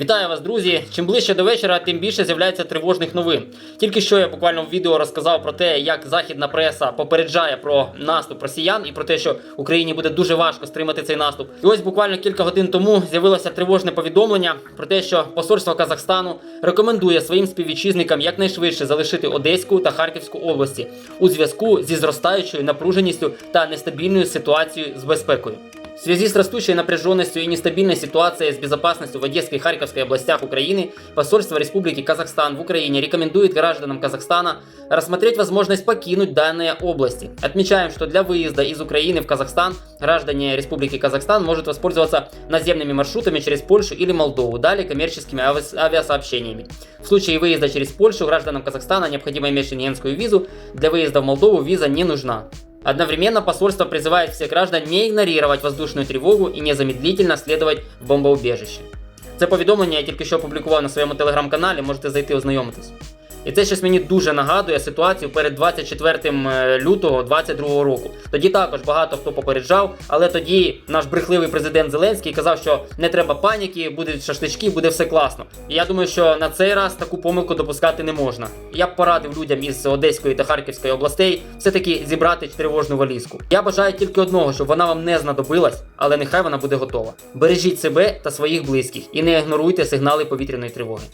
Вітаю вас, друзі! Чим ближче до вечора, тим більше з'являється тривожних новин. Тільки що я буквально в відео розказав про те, як західна преса попереджає про наступ росіян і про те, що Україні буде дуже важко стримати цей наступ. І ось буквально кілька годин тому з'явилося тривожне повідомлення про те, що посольство Казахстану рекомендує своїм співвітчизникам якнайшвидше залишити Одеську та Харківську області у зв'язку зі зростаючою напруженістю та нестабільною ситуацією з безпекою. В связи с растущей напряженностью и нестабильной ситуацией с безопасностью в Одесской и Харьковской областях Украины, посольство Республики Казахстан в Украине рекомендует гражданам Казахстана рассмотреть возможность покинуть данные области. Отмечаем, что для выезда из Украины в Казахстан граждане Республики Казахстан может воспользоваться наземными маршрутами через Польшу или Молдову, далее коммерческими ави- авиасообщениями. В случае выезда через Польшу гражданам Казахстана необходимо иметь шенгенскую визу, для выезда в Молдову виза не нужна. Одновременно посольство призывает всех граждан не игнорировать воздушную тревогу и незамедлительно следовать в бомбоубежище. Це повідомлення я тільки що опублікував на своєму телеграм-каналі, можете зайти ознайомитись. І це щось мені дуже нагадує ситуацію перед 24 лютого 2022 року. Тоді також багато хто попереджав, але тоді наш брехливий президент Зеленський казав, що не треба паніки, будуть шашлички, буде все класно. І я думаю, що на цей раз таку помилку допускати не можна. Я б порадив людям із Одеської та Харківської областей все-таки зібрати тривожну валізку. Я бажаю тільки одного, щоб вона вам не знадобилась, але нехай вона буде готова. Бережіть себе та своїх близьких і не ігноруйте сигнали повітряної тривоги.